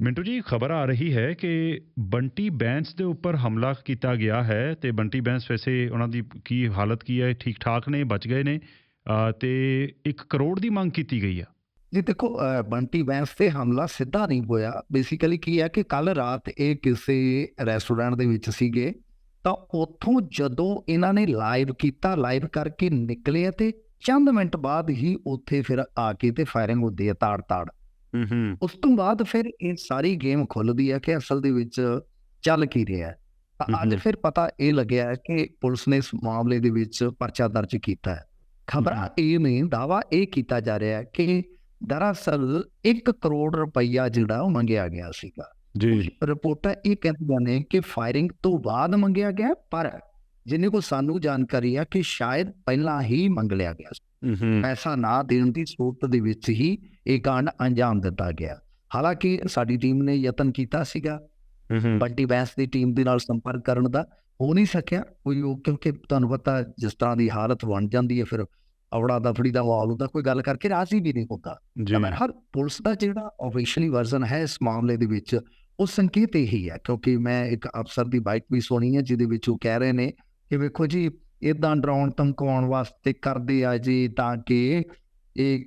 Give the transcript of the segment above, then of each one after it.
ਮਿੰਟੂ ਜੀ ਖਬਰ ਆ ਰਹੀ ਹੈ ਕਿ ਬੰਟੀ ਬੈਂਸ ਦੇ ਉੱਪਰ ਹਮਲਾ ਕੀਤਾ ਗਿਆ ਹੈ ਤੇ ਬੰਟੀ ਬੈਂਸ ਵੈਸੇ ਉਹਨਾਂ ਦੀ ਕੀ ਹਾਲਤ ਕੀ ਹੈ ਠੀਕ ਠਾਕ ਨੇ ਬਚ ਗਏ ਨੇ ਅ, ਤੇ 1 ਕਰੋੜ ਦੀ ਮੰਗ ਕੀਤੀ ਗਈ ਆ। ਜੀ ਦੇਖੋ ਬੰਟੀ ਬੈਂਸ ਤੇ ਹਮਲਾ ਸਿੱਧਾ ਨਹੀਂ ਹੋਇਆ। ਬੇਸਿਕਲੀ ਕੀ ਹੈ ਕਿ ਕੱਲ ਰਾਤ ਇਹ ਕਿਸੇ ਰੈਸਟੋਰੈਂਟ ਦੇ ਵਿੱਚ ਸੀਗੇ ਤਾਂ ਉੱਥੋਂ ਜਦੋਂ ਇਹਨਾਂ ਨੇ ਲਾਈਵ ਕੀਤਾ ਲਾਈਵ ਕਰਕੇ ਨਿਕਲੇ ਤੇ ਚੰਦ ਮਿੰਟ ਬਾਅਦ ਹੀ ਉੱਥੇ ਫਿਰ ਆ ਕੇ ਤੇ ਫਾਇਰਿੰਗ ਹੁੰਦੀ ਹੈ ਤਾੜ ਤਾੜ ਹੂੰ ਹੂੰ। ਉਸ ਤੋਂ ਬਾਅਦ ਫਿਰ ਇਹ ਸਾਰੀ ਗੇਮ ਖੁੱਲਦੀ ਹੈ ਕਿ ਅਸਲ ਦੇ ਵਿੱਚ ਚੱਲ ਕੀ ਰਿਹਾ ਹੈ। ਅੱਜ। ਫਿਰ ਪਤਾ ਇਹ ਲੱਗਿਆ ਕਿ ਪੁਲਿਸ ਨੇ ਇਸ ਮਾਮਲੇ ਦੇ ਵਿੱਚ ਪਰਚਾ ਦਰਜ ਕੀਤਾ ਹੈ। ਖਬਰਾਂ ਇਹ ਨੇ ਦਾਵਾ ਇਹ ਕੀਤਾ ਜਾ ਰਿਹਾ ਹੈ ਕਿ ਦਰਅਸਲ 1 ਕਰੋੜ ਰੁਪਈਆ ਜਿਹੜਾ ਉਹ ਮੰਗਿਆ ਗਿਆ ਸੀਗਾ। ਜੀ। ਰਿਪੋਰਟਾਂ ਇਹ ਕਹਿੰਦੀਆਂ ਨੇ ਕਿ ਫਾਇਰਿੰਗ ਤੋਂ ਬਾਅਦ ਮੰਗਿਆ ਗਿਆ ਪਰ ਜਿੰਨੇ ਕੋ ਸਾਨੂੰ ਜਾਣਕਾਰੀ ਆ ਕਿ ਸ਼ਾਇਦ ਪਹਿਲਾਂ ਹੀ ਮੰਗ ਲਿਆ ਗਿਆ ਸੀ। ਪੈਸਾ ਨਾ ਦੇਣ ਦੀ ਸੂਰਤ ਦੇ ਵਿੱਚ ਹੀ ਇਹ ਕਾਂਡ ਅੰਜਾਮ ਦਿੱਤਾ ਗਿਆ। ਹਾਲਾਂਕਿ ਸਾਡੀ ਟੀਮ ਨੇ ਯਤਨ ਕੀਤਾ ਸੀਗਾ। ਬੰਟੀ ਬੈਂਸ ਦੀ ਟੀਮ ਦੇ ਨਾਲ ਸੰਪਰਕ ਕਰਨ ਦਾ ਹੋ ਨਹੀਂ ਸਕਿਆ। ਕੋਈ ਉਹ ਕਿਉਂਕਿ ਤੁਹਾਨੂੰ ਪਤਾ ਜਿਸ ਤਰ੍ਹਾਂ ਦੀ ਹਾਲਤ ਬਣ ਜਾਂਦੀ ਹੈ ਫਿਰ ਅਵੜਾ ਦਫੜੀ ਦਾ ਮਾਹੌਲ ਹੁੰਦਾ ਕੋਈ ਗੱਲ ਕਰਕੇ ਰਾਜ਼ੀ ਵੀ ਨਹੀਂ ਹੁੰਦਾ। ਤਾਂ ਹਰ ਪੁਲਿਸ ਦਾ ਜਿਹੜਾ ਆਫੀਸ਼ੀਅਲੀ ਵਰਜ਼ਨ ਹੈ ਇਸ ਮਾਮਲੇ ਦੇ ਵਿੱਚ ਉਹ ਸੰਕੇਤ ਇਹੀ ਹੈ ਕਿਉਂਕਿ ਮੈਂ ਇੱਕ ਅਫਸਰ ਦੀ ਬਾਈਟ ਵੀ ਸੁਣੀ ਹੈ ਜਿਹਦੇ ਵਿੱਚ ਉਹ ਕਹਿ ਰਹੇ ਨੇ ਕਿ ਵੇਖੋ ਜੀ ਇਦਾਂ ਡਰਾਉਣ ਧਮਕਾਉਣ ਵਾਸਤੇ ਕਰਦੇ ਆ ਜੀ ਤਾਂ ਕਿ ਇਹ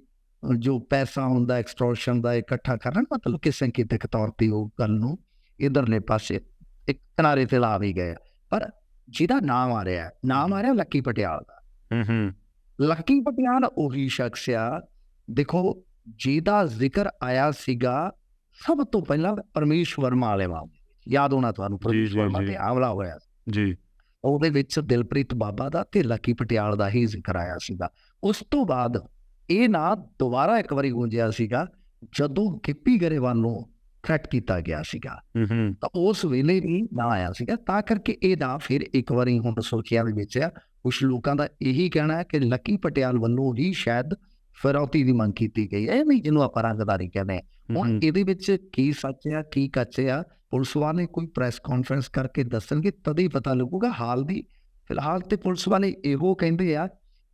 ਜੋ ਪੈਸਾ ਹੁੰਦਾ ਐਕਸਟੋਰਸ਼ਨ ਦਾ ਇਕੱਠਾ ਕਰਨ ਮਤਲਬ ਕਿ ਸੰਕੇਤਕ ਤੌਰ ਤੇ ਉਹ ਗੱਲ ਨੂੰ ਇਧਰਲੇ ਪਾਸੇ ਇੱਕ ਕਿਨਾਰੇ ਤੇ ਲਾ ਵੀ ਗਏ। ਪਰ ਜਿਹਦਾ ਨਾਮ ਆ ਰਿਹਾ ਨਾਮ ਆ ਰਿਹਾ ਲੱਕੀ ਪਟਿਆਲ ਦਾ ਹੂੰ ਹੂੰ ਲੱਕੀ ਪਟਿਆਲ ਉਹੀ ਸ਼ਖਸ ਆ ਦੇਖੋ ਜਿਹਦਾ ਜ਼ਿਕਰ ਆਇਆ ਸੀਗਾ ਸਭ ਤੋਂ ਪਹਿਲਾਂ ਪਰਮੇਸ਼ ਵਰਮਾ ਵਾਲੇ ਮਾਮਲੇ। ਯਾਦ ਹੋਣਾ ਤੁਹਾਨੂੰ ਪਰਮੇਸ਼ ਵਰਮਾ। ਤੇ ਹਮਲਾ ਹੋਇਆ। ਜੀ ਉਹਦੇ ਵਿੱਚ ਦਿਲਪ੍ਰੀਤ ਬਾਬਾ ਦਾ ਤੇ ਲੱਕੀ ਪਟਿਆਲ ਦਾ ਹੀ ਜ਼ਿਕਰ ਆਇਆ ਸੀਗਾ ਉਸ ਤੋਂ ਬਾਅਦ ਇਹ ਨਾਂ ਦੁਬਾਰਾ ਇੱਕ ਵਾਰੀ ਗੂੰਜਿਆ ਸੀਗਾ ਜਦੋਂ ਗਿੱਪੀ ਗਰੇਵਾਲ ਨੂੰ ਥ੍ਰੈਟ ਕੀਤਾ ਗਿਆ ਸੀਗਾ। ਤਾਂ ਉਸ ਵੇਲੇ ਵੀ ਨਾ ਆਇਆ ਸੀਗਾ ਤਾਂ ਕਰਕੇ ਇਹ ਨਾਂ ਫਿਰ ਇੱਕ ਵਾਰੀ ਹੁਣ ਸੁਰਖੀਆਂ ਦੇ ਵਿੱਚ ਆ ਕੁਝ ਲੋਕਾਂ ਦਾ ਇਹੀ ਕਹਿਣਾ ਹੈ ਕਿ ਲੱਕੀ ਪਟਿਆਲ ਵੱਲੋਂ ਹੀ ਸ਼ਾਇਦ ਫਿਰੌਤੀ ਦੀ ਮੰਗ ਕੀਤੀ ਗਈ ਹੈ ਇਹ ਨਹੀਂ ਜਿਹਨੂੰ ਆਪਾਂ ਰੰਗਦਾਰੀ ਕਹਿੰਦੇ ਹੁਣ ਇਹਦੇ ਵਿੱਚ ਕੀ ਸੱਚ ਆ ਕੀ ਕੱਚ ਆ ਪੁਲਿਸ ਵਾਲੇ ਕੋਈ ਪ੍ਰੈਸ ਕਾਨਫਰੰਸ ਕਰਕੇ ਦੱਸਣਗੇ ਤਦ ਹੀ ਪਤਾ ਲੱਗੂਗਾ। ਹਾਲ ਦੀ ਫਿਲਹਾਲ ਤੇ ਪੁਲਿਸ ਵਾਲੇ ਇਹੋ ਕਹਿੰਦੇ ਆ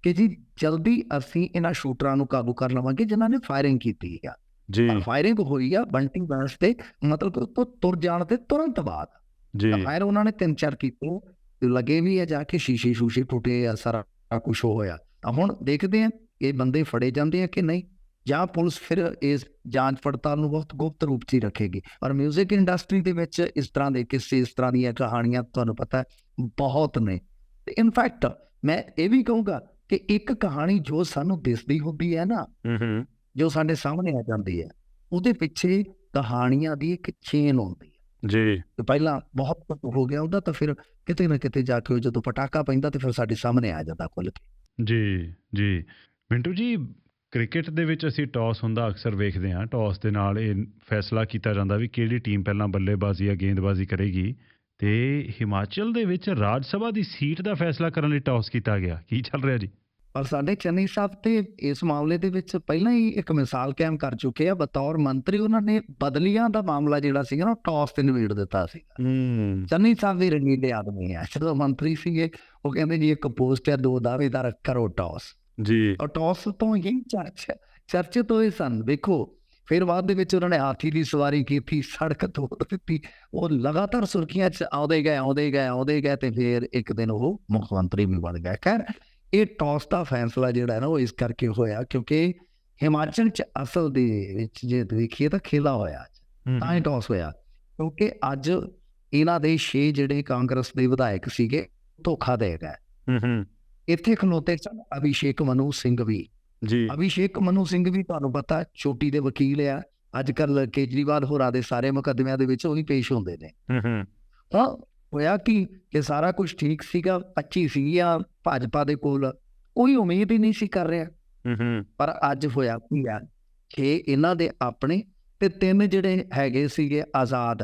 ਕਿ ਜੀ ਜਲਦੀ ਅਸੀਂ ਇਹਨਾਂ ਸ਼ੂਟਰਾਂ ਨੂੰ ਕਾਬੂ ਕਰ ਲਵਾਂਗੇ ਜਿਨ੍ਹਾਂ ਨੇ ਫਾਇਰਿੰਗ ਕੀਤੀ ਹੈ ਜੀ। ਫਾਇਰਿੰਗ ਹੋਈ ਆ ਬੰਟੀ ਬੈਂਸ ਤੇ ਮਤਲਬ ਉੱਤੋਂ ਤੁਰ ਜਾਣ ਤੇ ਤੁਰੰਤ ਬਾਅਦ। ਜੀ। ਫਾਇਰ ਉਹਨਾਂ ਨੇ ਤਿੰਨ ਚਾਰ ਕੀਤੇ ਤੇ ਲੱਗੇ ਵੀ ਆ ਜਾ ਕੇ ਸ਼ੀਸ਼ੇ ਸ਼ੂਸ਼ੇ ਟੁੱਟੇ ਆ ਸਾਰਾ ਕੁਝ ਹੋਇਆ। ਤਾਂ ਹੁਣ ਦੇਖਦੇ ਆ ਇਹ ਬੰਦੇ ਫੜੇ ਜਾਂਦੇ ਆ ਕਿ ਨਹੀਂ? ਜਾਂ ਪੁਲਿਸ ਫਿਰ ਇਸ ਜਾਂਚ ਪੜਤਾਲ ਨੂੰ ਬਹੁਤ ਗੁਪਤ ਰੂਪ 'ਚ ਰੱਖੇਗੀ। ਔਰ 뮤직 ਇੰਡਸਟਰੀ ਦੇ ਵਿੱਚ ਇਸ ਤਰ੍ਹਾਂ ਦੇ ਕਿੱਸੇ ਇਸ ਤਰ੍ਹਾਂ ਦੀਆਂ ਕਹਾਣੀਆਂ ਤੁਹਾਨੂੰ ਪਤਾ ਬਹੁਤ ਨੇ। ਤੇ ਇਨਫੈਕਟ ਮੈਂ ਇਹ ਵੀ ਕਹੂੰਗਾ ਕਿ ਇੱਕ ਕਹਾਣੀ ਜੋ ਸਾਨੂੰ ਦਿਸਦੀ ਹੁੰਦੀ ਹੈ ਨਾ ਹੂੰ ਜੋ ਸਾਡੇ ਸਾਹਮਣੇ ਆ ਜਾਂਦੀ ਹੈ ਉਹਦੇ ਪਿੱਛੇ ਕਹਾਣੀਆਂ ਦੀ ਇੱਕ ਚੇਨ ਹੁੰਦੀ ਹੈ। ਜੀ। ਤੇ ਪਹਿਲਾਂ ਬਹੁਤ ਕੁਝ ਹੋ ਗਿਆ ਉਹਦਾ ਤਾਂ ਫਿਰ ਕਿਤੇ ਨਾ ਕਿਤੇ ਜਾ ਕੇ ਜਦੋਂ ਪਟਾਕਾ ਪੈਂਦਾ ਤੇ ਫਿਰ ਸਾਡੇ ਸਾਹਮਣੇ ਆ ਜਾਂਦਾ ਖੁੱਲ ਕੇ। ਜੀ ਜੀ। ਮਿੰਟੂ ਜੀ ਕ੍ਰਿਕਟ ਦੇ ਵਿੱਚ ਅਸੀਂ ਟਾਸ ਹੁੰਦਾ ਅਕਸਰ ਵੇਖਦੇ ਹਾਂ। ਟਾਸ ਦੇ ਨਾਲ ਇਹ ਫੈਸਲਾ ਕੀਤਾ ਜਾਂਦਾ ਵੀ ਕਿਹੜੀ ਟੀਮ ਪਹਿਲਾਂ ਬੱਲੇਬਾਜ਼ੀ ਜਾਂ ਗੇਂਦਬਾਜ਼ੀ ਕਰੇਗੀ। ਤੇ ਹਿਮਾਚਲ ਦੇ ਵਿੱਚ ਰਾਜ ਸਭਾ ਦੀ ਸੀਟ ਦਾ ਫੈਸਲਾ ਕਰਨ ਲਈ ਟਾਸ ਕੀਤਾ ਗਿਆ। ਕੀ ਚੱਲ ਰਿਹਾ ਜੀ? ਪਰ ਸਾਡੇ ਚੰਨੀ ਸਾਹਿਬ ਤੇ ਇਸ ਮਾਮਲੇ ਦੇ ਵਿੱਚ ਪਹਿਲਾਂ ਹੀ ਇੱਕ ਮਿਸਾਲ ਕਾਇਮ ਕਰ ਚੁੱਕੇ ਆ। ਬਤੌਰ ਮੰਤਰੀ ਉਹਨਾਂ ਨੇ ਬਦਲੀਆਂ ਦਾ ਮਾਮਲਾ ਜਿਹੜਾ ਸੀਗਾ ਨਾ ਟਾਸ ਤੇ ਨਿਬੇੜ ਦਿੱਤਾ ਸੀ। ਹੂੰ। ਚੰਨੀ ਸਾਹਿਬ ਵੀ ਰੰਗੀਲੇ ਆਦਮੀ ਆ। ਜਦੋਂ ਮੰਤਰੀ ਸੀਗੇ ਉਹ ਕਹਿੰਦੇ ਜੀ ਇੱਕ ਪੋਸਟ ਹੈ ਦੋ ਦਾਅਵੇਦਾਰ ਕਰੋ ਟਾਸ। ਜੀ। ਔਰ ਟਾਸ ਤੋਂ ਹੀ ਚਰਚ ਚਰਚੇ ਤੋਂ ਇਹ ਸਨ ਵੇਖੋ ਫਿਰ ਬਾਅਦ ਦੇ ਵਿੱਚ ਉਹਨਾਂ ਨੇ ਹਾਥੀ ਦੀ ਸਵਾਰੀ ਕੀਤੀ ਸੜਕ ਤੋੜ ਦਿੱਤੀ। ਉਹ ਲਗਾਤਾਰ ਸੁਰਖੀਆਂ 'ਚ ਆਉਂਦੇ ਗਏ ਆਉਂਦੇ ਗਏ ਆਉਂਦੇ ਗਏ ਤੇ ਫਿਰ ਇੱਕ ਦਿਨ ਉਹ ਮੁੱਖ ਮੰਤਰੀ ਵੀ ਬਣ ਗਏ। ਖੈਰ ਇਹ ਟਾਸ ਦਾ ਫੈਸਲਾ ਜਿਹੜਾ ਹੈ ਨਾ ਉਹ ਇਸ ਕਰਕੇ ਹੋਇਆ ਕਿਉਂਕਿ ਹਿਮਾਚਲ 'ਚ ਅਸਲ ਦੇ ਵਿੱਚ ਜੇ ਦੇਖੀਏ ਤਾਂ ਖੇਲਾ ਹੋਇਆ ਤਾਂ ਹੀ। ਟਾਸ ਹੋਇਆ। ਕਿਉਂਕਿ ਅੱਜ ਇਹਨਾਂ ਦੇ 6 ਜਿਹੜੇ ਕਾਂਗਰਸ ਦੇ ਵਿਧਾਇਕ ਸੀਗੇ ਧੋਖਾ ਦੇ ਗਏ। ਹੂੰ ਹੂੰ। ਇੱਥੇ ਖਲੋਤੇ ਸਨ ਅਭਿਸ਼ੇਕ ਮਨੂ ਸਿੰਘ ਵੀ। ਜੀ। ਅਭਿਸ਼ੇਕ ਮਨੂ ਸਿੰਘ ਵੀ ਤੁਹਾਨੂੰ ਪਤਾ ਹੈ, ਚੋਟੀ ਦੇ ਵਕੀਲ ਆ। ਅੱਜ ਕੱਲ ਕੇਜਰੀਵਾਲ ਹੋਰਾਂ ਦੇ ਸਾਰੇ ਮੁਕੱਦਮਿਆਂ ਦੇ ਵਿੱਚ ਉਹ ਵੀ ਪੇਸ਼ ਹੁੰਦੇ ਨੇ। ਹੂੰ ਹੂੰ। ਤਾਂ ਹੋਇਆ ਕਿ ਕਿ ਸਾਰਾ ਕੁਝ ਠੀਕ ਸੀਗਾ 25 ਸੀਗੀਆਂ ਭਾਜਪਾ ਦੇ ਕੋਲ। ਕੋਈ ਉਮੀਦ ਹੀ ਨਹੀਂ ਸੀ ਕਰ ਰਿਹਾ। ਹੂੰ ਹੂੰ। ਪਰ ਅੱਜ ਹੋਇਆ ਕੀ ਆ ਕਿ ਇਹਨਾਂ ਦੇ ਆਪਣੇ ਤੇ ਤਿੰਨ ਜਿਹੜੇ ਹੈਗੇ ਸੀਗੇ ਆਜ਼ਾਦ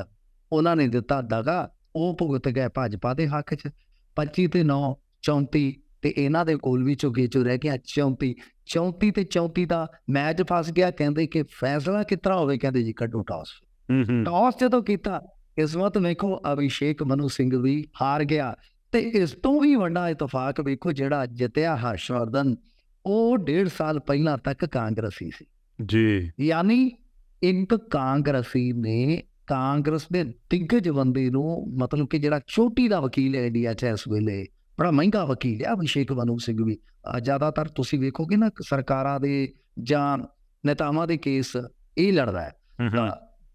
ਉਹਨਾਂ ਨੇ ਦਿੱਤਾ ਦਗਾ। ਉਹ ਭੁਗਤ ਗਏ ਭਾਜਪਾ ਦੇ ਹੱਕ 'ਚ। 25 ਤੇ 9 34 ਤੇ ਇਹਨਾਂ ਦੇ ਕੋਲ ਵੀ ਝੁਕੇ ਚੁ ਰਹਿ ਗਿਆ। 34 34 ਤੇ 34 ਦਾ ਮੈਚ ਫਸ ਗਿਆ ਕਹਿੰਦੇ ਕਿ ਫੈਸਲਾ ਕਿਤਰਾ ਹੋਵੇ ਕਹਿੰਦੇ ਜੀ ਕੱਢੋ ਟਾਸ। ਹੂੰ ਹੂੰ। ਟਾਸ ਜਦੋਂ ਕੀਤਾ ਕਿਸਮਤ ਵੇਖੋ ਅਭਿਸ਼ੇਕ ਮਨੂ ਸਿੰਘ ਵੀ ਹਾਰ ਗਿਆ ਤੇ ਇਸ ਤੋਂ ਵੀ ਵੱਡਾ ਇਤਫਾਕ ਵੇਖੋ ਜਿਹੜਾ ਜਿੱਤਿਆ ਹਰਸ਼ਵਰਧਨ ਉਹ ਡੇਢ ਸਾਲ ਪਹਿਲਾਂ ਤੱਕ ਕਾਂਗਰਸੀ ਸੀ। ਜੀ। ਯਾਨੀ ਇੱਕ ਕਾਂਗਰਸੀ ਨੇ ਕਾਂਗਰਸ ਦੇ ਦਿੱਗਜ ਬੰਦੇ ਨੂੰ ਮਤਲਬ ਕਿ ਜਿਹੜਾ ਚੋਟੀ ਦਾ ਵਕੀਲ ਹੈ ਇੰਡੀਆ 'ਚ ਇਸ ਵੇਲੇ ਬੜਾ ਮਹਿੰਗਾ ਵਕੀਲ ਹੈ ਅਭਿਸ਼ੇਕ ਮਨੂ ਸਿੰਘ ਵੀ। ਜ਼ਿਆਦਾਤਰ ਤੁਸੀਂ ਵੇਖੋਗੇ ਨਾ ਸਰਕਾਰਾਂ ਦੇ ਜਾਂ ਨੇਤਾਵਾਂ ਦੇ ਕੇਸ ਇਹ ਲੜਦਾ ਹੈ।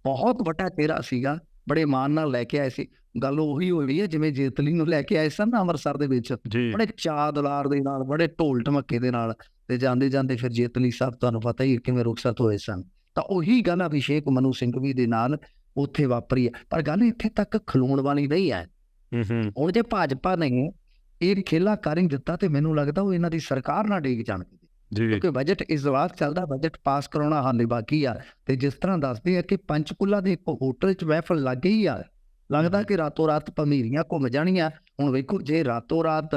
ਬਹੁਤ ਵੱਡਾ ਚਿਹਰਾ ਸੀਗਾ ਬੜੇ ਮਾਣ ਨਾਲ ਲੈ ਕੇ ਆਏ ਸੀ। ਗੱਲ ਉਹੀ ਹੋਈ ਹੈ ਜਿਵੇਂ ਜੇਤਲੀ ਨੂੰ ਲੈ ਕੇ ਆਏ ਸਨ ਨਾ ਅੰਮ੍ਰਿਤਸਰ ਦੇ ਵਿੱਚ। ਬੜੇ ਚਾਅ ਦੁਲਾਰ ਦੇ ਨਾਲ ਬੜੇ ਢੋਲ ਢਮੱਕੇ ਦੇ ਨਾਲ ਤੇ ਜਾਂਦੇ ਜਾਂਦੇ ਫਿਰ ਜੇਤਲੀ ਸਾਹਿਬ ਤੁਹਾਨੂੰ ਪਤਾ ਹੀ ਹੈ ਕਿਵੇਂ ਰੁਖਸਤ ਹੋਏ ਸਨ। ਤਾਂ ਉਹੀ ਗੱਲ ਅਭਿਸ਼ੇਕ ਮਨੂ ਸਿੰਘ ਵੀ ਦੇ ਨਾਲ ਉੱਥੇ ਵਾਪਰੀ ਹੈ। ਪਰ ਗੱਲ ਇੱਥੇ ਤੱਕ ਖਲੋਣ ਵਾਲੀ ਨਹੀਂ ਹੈ। ਹੁਣ ਜੇ ਭਾਜਪਾ ਨੇ ਇਹ ਖੇਲਾ ਕਰ ਹੀ ਦਿੱਤਾ ਤੇ ਮੈਨੂੰ ਲੱਗਦਾ ਉਹ ਇਹਨਾਂ ਦੀ ਸਰਕਾਰ ਨਾਲ ਡੇਗ ਜਾਣਗੇ ਜੀ। ਕਿਉਂਕਿ ਬਜਟ ਇਸ ਵਾਰ ਚੱਲਦਾ ਬਜਟ ਪਾਸ ਕਰਾਉਣਾ ਹਾਲੇ ਬਾਕੀ ਆ। ਤੇ ਜਿਸ ਤਰ੍ਹਾਂ ਦੱਸਦੇ ਆ ਕਿ ਪੰਚਕੂਲਾ ਦੇ ਇੱਕ ਹੋਟਲ 'ਚ ਮਹਿਫਲ ਲੱਗ ਗਈ ਆ ਲੱਗਦਾ ਕਿ ਰਾਤੋਂ ਰਾਤ ਭਮੀਰੀਆਂ ਘੁੰਮ ਜਾਣੀਆਂ। ਹੁਣ ਵੇਖੋ ਜੇ ਰਾਤੋਂ ਰਾਤ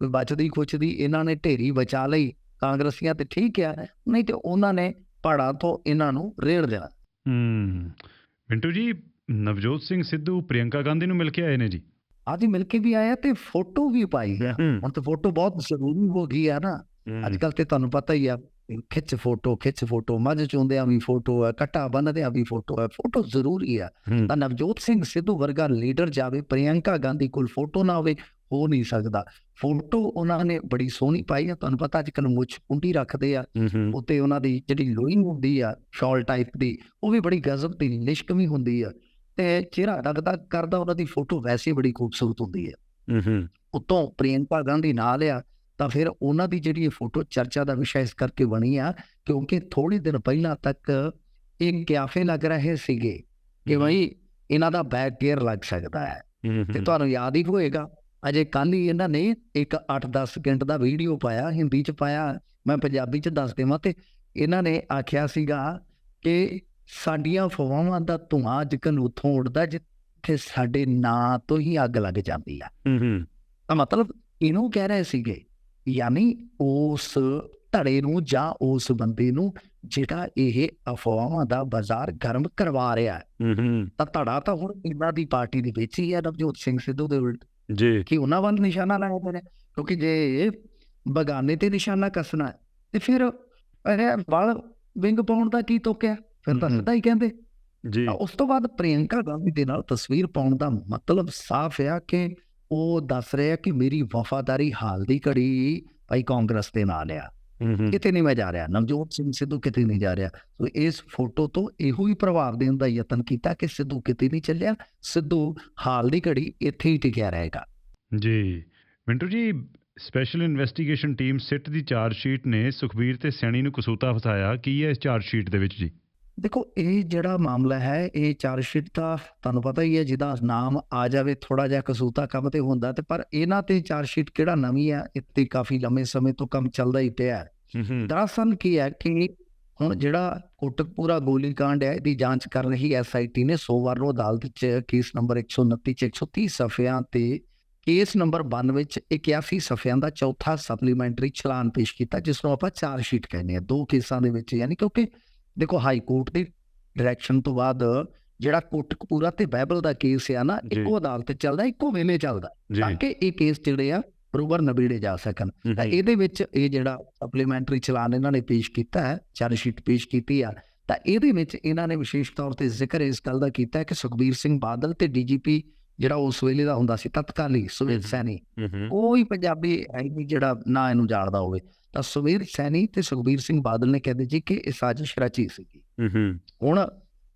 ਕੋਈ ਬਚਦੀ ਖੁੱਚਦੀ ਇਹਨਾਂ ਨੇ ਢੇਰੀ ਬਚਾ ਲਈ ਕਾਂਗਰਸੀਆਂ ਤੇ ਠੀਕ ਆ ਨਹੀਂ ਤੇ ਉਹਨਾਂ ਨੇ ਪਹਾੜਾਂ ਤੋਂ ਇਹਨਾਂ ਨੂੰ ਰੇੜ ਦੇਣਾ। ਹੂੰ। ਮਿੰਟੂ ਜੀ ਨਵਜੋਤ ਸਿੰਘ ਸਿੱਧੂ ਪ੍ਰਿਯੰਕਾ ਗਾਂਧੀ ਨੂੰ ਮਿਲ ਕੇ ਆਏ ਨੇ ਜੀ। ਆਦੀ ਮਿਲ ਕੇ ਵੀ ਆਇਆ ਤੇ ਫੋਟੋ ਵੀ ਪਾਈ ਹੁਣ ਤੇ ਫੋਟੋ ਬਹੁਤ ਜ਼ਰੂਰੀ ਹੋ ਗਈ ਆ ਨਾ ਅੱਜ ਕੱਲ ਤੇ ਤੁਹਾਨੂੰ ਪਤਾ ਹੀ ਆ ਖਿੱਚ ਫੋਟੋ ਖਿੱਚ ਫੋਟੋ ਮੱਝ ਚੁੰਦਿਆਂ ਵੀ ਫੋਟੋ ਹੈ ਕੱਟਾ ਬੰਨਦਿਆਂ ਵੀ ਫੋਟੋ ਹੈ ਫੋਟੋ ਜ਼ਰੂਰੀ ਆ ਤਾਂ ਨਵਜੋਤ ਸਿੰਘ ਸਿੱਧੂ ਵਰਗਾ ਲੀਡਰ ਜਾਵੇ ਪ੍ਰਿਯੰਕਾ ਗਾਂਧੀ ਕੋਲ ਫੋਟੋ ਨਾ ਹੋਵੇ ਹੋ ਨਹੀਂ ਸਕਦਾ ਫੋਟੋ ਉਹਨਾਂ ਨੇ ਬੜੀ ਸੋਹਣੀ ਪਾਈ ਆ ਤੁਹਾਨੂੰ ਪਤਾ ਅੱਜ ਕੱਲ ਮੁੱਛ ਕੁੰਡੀ ਰੱਖਦੇ ਆ ਉੱਤੇ ਉਹਨਾਂ ਦੀ ਜਿਹੜੀ ਲੋਇੰਗ ਹੁੰਦੀ ਆ ਸ਼ਾਲ ਟਾਈਪ ਦੀ ਉਹ ਵੀ ਬੜੀ ਗਜ਼ਬ ਦੀ ਲਿਸ਼ਕ ਵੀ ਹੁੰਦੀ ਆ ਚਿਹਰਾ ਦਗਦਾ ਕਰਦਾ ਉਹਨਾਂ ਦੀ ਫੋਟੋ ਵੈਸੇ ਹੀ ਬੜੀ ਖੂਬਸੂਰਤ ਹੁੰਦੀ ਹੈ। ਉਤੋਂ ਪ੍ਰਿਯੰਕਾ ਗਾਂਧੀ ਨਾਲ ਆ ਤਾਂ ਫਿਰ ਉਹਨਾਂ ਦੀ ਜਿਹੜੀ ਇਹ ਫੋਟੋ ਚਰਚਾ ਦਾ ਵਿਸ਼ਾ ਇਸ ਕਰਕੇ ਬਣੀ ਆ ਕਿਉਂਕਿ ਥੋੜੀ ਦਿਨ ਪਹਿਲਾਂ ਤੱਕ ਇਹ ਕਿਆਫੇ ਲੱਗ ਰਹੇ ਸੀਗੇ ਕਿ ਬਈ ਇਹਨਾਂ ਦਾ ਬੈਕ ਗੇਅਰ ਲੱਗ ਸਕਦਾ ਹੈ। ਤੇ ਤੁਹਾਨੂੰ ਯਾਦ ਹੀ ਹੋਏਗਾ ਅਜੇ ਕੱਲ ਹੀ ਇਹਨਾਂ ਨੇ ਇੱਕ 8-10 ਸਕਿੰਟ ਦਾ ਵੀਡੀਓ ਪਾਇਆ ਹਿੰਦੀ ਚ ਪਾਇਆ ਮੈਂ ਪੰਜਾਬੀ ਚ ਦੱਸ ਦੇਵਾਂ ਤੇ ਇਹਨਾਂ ਨੇ ਆਖਿਆ ਸੀਗਾ ਕਿ ਸਾਡੀਆਂ ਫਵਾਵਾਂ ਦਾ ਧੂਆਂ ਅੱਜਕੱਲ ਉੱਥੋਂ ਉੱਡਦਾ ਜਿੱਥੇ ਸਾਡੇ ਨਾਂ ਤੋਂ ਹੀ ਅੱਗ ਲੱਗ ਜਾਂਦੀ ਆ। ਤਾਂ ਮਤਲਬ ਇਹਨੂੰ ਕਹਿ ਰਹੇ ਸੀਗੇ ਯਾਨੀ ਉਸ ਧੜੇ ਨੂੰ ਜਾਂ ਉਸ ਬੰਦੇ ਨੂੰ ਜਿਹੜਾ ਇਹ ਅਫਵਾਹਾਂ ਦਾ ਬਾਜ਼ਾਰ ਗਰਮ ਕਰਵਾ ਰਿਹਾ ਹੈ। ਤਾਂ ਧੜਾ ਤਾਂ ਹੁਣ ਇਹਨਾਂ ਦੀ ਪਾਰਟੀ ਦੇ ਵਿੱਚ ਹੀ ਹੈ ਨਵਜੋਤ ਸਿੰਘ ਸਿੱਧੂ ਦੇ ਉਲਟ। ਜੀ। ਕਿ ਉਹਨਾਂ ਵੱਲ ਨਿਸ਼ਾਨਾ ਲਾਇਆ ਹੈ ਕਿਉਂਕਿ ਜੇ ਬਗਾਨੇ ਤੇ ਨਿਸ਼ਾਨਾ ਕੱਸਣਾ ਹੈ, ਤੇ ਫਿਰ ਇਹ ਵਾਲ ਵਿੰਗ ਪਾਉਣ ਦਾ ਕੀ ਤੋਕਿਆ? ਫਿਰ ਤਾਂ। ਸਿੱਧਾ ਹੀ। ਕਹਿੰਦੇ। ਜੀ। ਉਸ ਤੋਂ ਬਾਅਦ ਪ੍ਰਿਯੰਕਾ ਗਾਂਧੀ ਦੇ ਨਾਲ ਤਸਵੀਰ ਪਾਉਣ ਦਾ ਮਤਲਬ ਸਾਫ਼ ਹੈ ਕਿ ਉਹ ਦੱਸ ਰਿਹਾ ਕਿ ਮੇਰੀ ਵਫਾਦਾਰੀ ਹਾਲ ਦੀ ਘੜੀ ਭਾਈ ਕਾਂਗਰਸ ਦੇ ਨਾਲ ਆ। ਕਿਤੇ ਨਹੀਂ ਮੈਂ ਜਾ ਰਿਹਾ। ਨਵਜੋਤ ਸਿੰਘ ਸਿੱਧੂ ਕਿਤੇ ਨਹੀਂ ਜਾ ਰਿਹਾ। ਸੋ ਇਸ ਫੋਟੋ ਤੋਂ ਇਹੋ ਹੀ ਪ੍ਰਭਾਵ ਦੇਣ ਦਾ ਯਤਨ ਕੀਤਾ ਕਿ ਸਿੱਧੂ ਕਿਤੇ ਨਹੀਂ ਚੱਲਿਆ। ਸਿੱਧੂ ਹਾਲ ਦੀ ਘੜੀ ਇੱਥੇ ਹੀ ਟਿਕਿਆ ਰਹੇਗਾ। ਜੀ। Mintu ji special investigation team SIT ਦੀ ਚਾਰਜ ਸ਼ੀਟ ਨੇ ਸੁਖਬੀਰ ਤੇ ਸੈਣੀ ਨੂੰ ਕਸੂਤਾ ਫਸਾਇਆ। ਕੀ ਹੈ ਇਸ ਚਾਰਜ ਸ਼ੀਟ ਦੇ ਵਿੱਚ ਜੀ? ਦੇਖੋ ਇਹ ਜਿਹੜਾ ਮਾਮਲਾ ਹੈ ਇਹ ਚਾਰਜ ਸ਼ੀਟ ਦਾ ਤੁਹਾਨੂੰ ਪਤਾ ਹੀ ਹੈ ਜਿਹਦਾ ਨਾਮ ਆ ਜਾਵੇ ਥੋੜਾ ਜਿਹਾ ਕਸੂਤਾ ਕੰਮ ਤੇ ਹੁੰਦਾ ਤੇ ਪਰ ਇਹਨਾਂ ਤੇ ਚਾਰਜ ਸ਼ੀਟ ਕਿਹੜਾ ਨਵੀਂ ਆ ਇੱਥੇ ਕਾਫੀ ਲੰਮੇ ਸਮੇਂ ਤੋਂ ਕੰਮ ਚੱਲਦਾ ਹੀ ਪਿਆ ਹੈ। ਦਰਅਸਲ ਕੀ ਹੈ ਕਿ ਹੁਣ ਜਿਹੜਾ ਕੋਟਕਪੂਰਾ ਗੋਲੀकांड ਹੈ ਇਹਦੀ ਜਾਂਚ ਕਰ ਰਹੀ ਐਸਆਈਟੀ ਨੇ ਸੋਮਵਾਰ ਨੂੰ ਅਦਾਲਤ 'ਚ ਕੇਸ ਨੰਬਰ 129 ਚ 130 ਸਫ਼ਿਆਂ ਤੇ ਕੇਸ ਨੰਬਰ 92 ਵਿੱਚ 81 ਸਫ਼ਿਆਂ ਦਾ ਚੌਥਾ ਸਪਲੀਮੈਂਟਰੀ ਚਲਾਨ ਪੇਸ਼ ਕੀਤਾ ਜਿਸ ਨੂੰ ਆਪਾਂ ਚਾਰ ਸ਼ੀਟ ਕਹਿੰਦੇ ਆ ਦੋ ਕੇਸਾਂ ਦੇ ਵਿੱਚ ਯਾਨੀ ਕਿਉਂਕਿ ਦੇਖੋ ਹਾਈ ਕੋਰਟ ਦੀ ਡਾਇਰੈਕਸ਼ਨ ਤੋਂ ਬਾਅਦ ਜਿਹੜਾ ਕੋਟਕਪੂਰਾ ਤੇ ਬਾਈਬਲ ਦਾ ਕੇਸ ਆ ਨਾ। ਇੱਕੋ ਅਦਾਲਤ ਚੱਲਦਾ ਇੱਕੋ ਵੇਲੇ ਚੱਲਦਾ ਤਾਂ ਕਿ ਇਹ ਕੇਸ ਜਿਹੜੇ ਆ ਬਰੋਬਰ ਨਬੇੜੇ ਜਾ ਸਕਣ। ਤਾਂ ਇਹਦੇ ਵਿੱਚ ਇਹ ਜਿਹੜਾ ਸਪਲੀਮੈਂਟਰੀ ਚਲਾਨ ਇਹਨਾਂ ਨੇ ਪੇਸ਼ ਕੀਤਾ ਹੈ ਚਾਰ ਸ਼ੀਟ ਪੇਸ਼ ਕੀਤੀ ਆ ਤਾਂ ਇਹਦੇ ਵਿੱਚ ਇਹਨਾਂ ਨੇ ਵਿਸ਼ੇਸ਼ ਤੌਰ ਤੇ ਜ਼ਿਕਰ ਇਸ ਗੱਲ ਦਾ ਕੀਤਾ ਹੈ ਕਿ ਸੁਖਬੀਰ ਸਿੰਘ ਬਾਦਲ ਤੇ ਡੀਜੀਪੀ ਜਿਹੜਾ ਉਸ ਵੇਲੇ ਦਾ ਹੁੰਦਾ ਸੀ ਤਤਕਾਲੀ ਹਮ। ਸੈਣੀ। ਕੋਈ ਪੰਜਾਬੀ ਨਹੀਂ ਜਿਹੜਾ ਨਾ ਇਹਨੂੰ ਜਾਣਦਾ ਹੋਵੇ। ਤਾਂ ਸੁਮੇਧ ਸੈਣੀ ਤੇ ਸੁਖਬੀਰ ਸਿੰਘ ਬਾਦਲ ਨੇ ਕਹਿੰਦੇ ਜੀ ਕਿ ਇਹ ਸਾਜ਼ਿਸ਼ ਰਚੀ ਸੀਗੀ। ਹੁਣ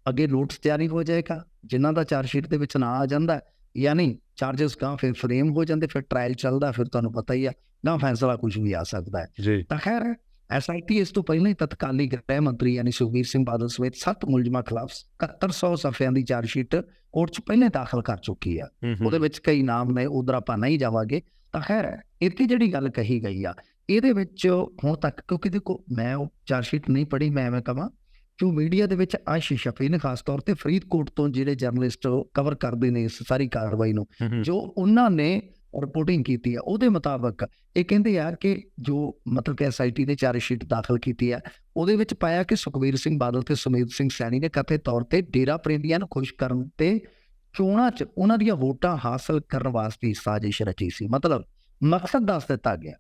ਅੱਗੇ ਨੋਟਿਸ ਜਾਰੀ ਹੋ ਜਾਏਗਾ ਜਿਨ੍ਹਾਂ ਦਾ ਚਾਰਜ ਸ਼ੀਟ ਦੇ ਵਿੱਚ ਨਾਂ ਆ ਜਾਂਦਾ ਯਾਨੀ ਚਾਰजेस ਕਾ ਫਿਰ ਫਰੇਮ ਹੋ ਜਾਂਦੇ ਫਿਰ ਟ੍ਰਾਇਲ ਚੱਲਦਾ ਫਿਰ ਤੁਹਾਨੂੰ ਪਤਾ ਹੀ ਆ ਨਾ ਫੈਸਲਾ ਕੁਝ ਵੀ ਆ ਸਕਦਾ ਹੈ। ਤਾਂ ਖੈਰ ਐਸਆਈਟੀ ਇਸ ਤੋਂ ਪਹਿਲਾਂ ਹੀ ਤਤਕਾਲੀ ਗ੍ਰਹਿ ਮੰਤਰੀ ਯਾਨੀ ਸੁਖਬੀਰ ਸਿੰਘ ਬਾਦਲ ਸਮੇਤ ਸੱਤ ਮੁਲਜ਼ਮਾਂ ਖਿਲਾਫ 7100 ਸਫ਼ਿਆਂ ਦੀ ਚਾਰਜ ਸ਼ੀਟ ਕੋਰਟ 'ਚ ਪਹਿਲੇ ਦਾਖਲ ਕਰ ਚੁੱਕੀ ਆ। ਉਹਦੇ ਵਿੱਚ ਕਈ ਨਾਮ ਨੇ ਉਧਰ ਆਪਾਂ ਨਹੀਂ ਜਾਵਾਂਗੇ। ਤਾਂ ਖੈਰ ਇੱਥੇ ਜਿਹੜੀ ਗੱਲ ਕਹੀ ਗਈ ਆ ਇਹਦੇ ਵਿੱਚ ਹੁਣ ਤੱਕ ਕਿਉਂਕਿ ਦੇਖੋ ਮੈਂ ਉਹ ਚਾਰਜ ਸ਼ੀਟ ਨਹੀਂ ਪੜ੍ਹੀ ਮੈਂ ਐਵੇਂ ਕਹਾਂ ਜੋ ਮੀਡੀਆ ਦੇ ਵਿੱਚ ਆਸ਼ੀ ਸ਼ਫੀ ਨੇ ਖਾਸ ਤੌਰ ਤੇ ਫਰੀਦਕੋਟ ਤੋਂ ਜਿਹੜੇ ਜਰਨਲਿਸਟ ਕਵਰ ਕਰਦੇ ਨੇ ਇਸ ਸਾਰੀ ਕਾਰਵਾਈ ਨੂੰ। ਜੋ ਉਹਨਾਂ ਨੇ ਰਿਪੋਰਟਿੰਗ ਕੀਤੀ ਹੈ ਉਹਦੇ ਮੁਤਾਬਕ ਇਹ ਕਹਿੰਦੇ ਆ ਕਿ ਜੋ ਮਤਲਬ ਕਿ ਐਸਆਈਟੀ ਨੇ ਚਾਰਜ ਸ਼ੀਟ ਦਾਖਲ ਕੀਤੀ ਹੈ ਉਹਦੇ ਵਿੱਚ ਪਾਇਆ ਕਿ ਸੁਖਬੀਰ ਸਿੰਘ ਬਾਦਲ ਤੇ ਸੁਮੇਧ ਸਿੰਘ ਸੈਣੀ ਨੇ ਕਥਿਤ ਤੌਰ ਤੇ ਡੇਰਾ ਪ੍ਰੇਮੀਆਂ ਨੂੰ ਖੁਸ਼ ਕਰਨ ਤੇ ਚੋਣਾਂ 'ਚ ਉਹਨਾਂ ਦੀਆਂ ਵੋਟਾਂ ਹਾਸਲ ਕਰਨ ਵਾਸਤੇ ਸਾਜ਼ਿਸ਼ ਰਚੀ ਸੀ। ਮਤਲਬ ਮਕਸਦ ਦੱਸ ਦਿੱਤਾ ਗਿਆ।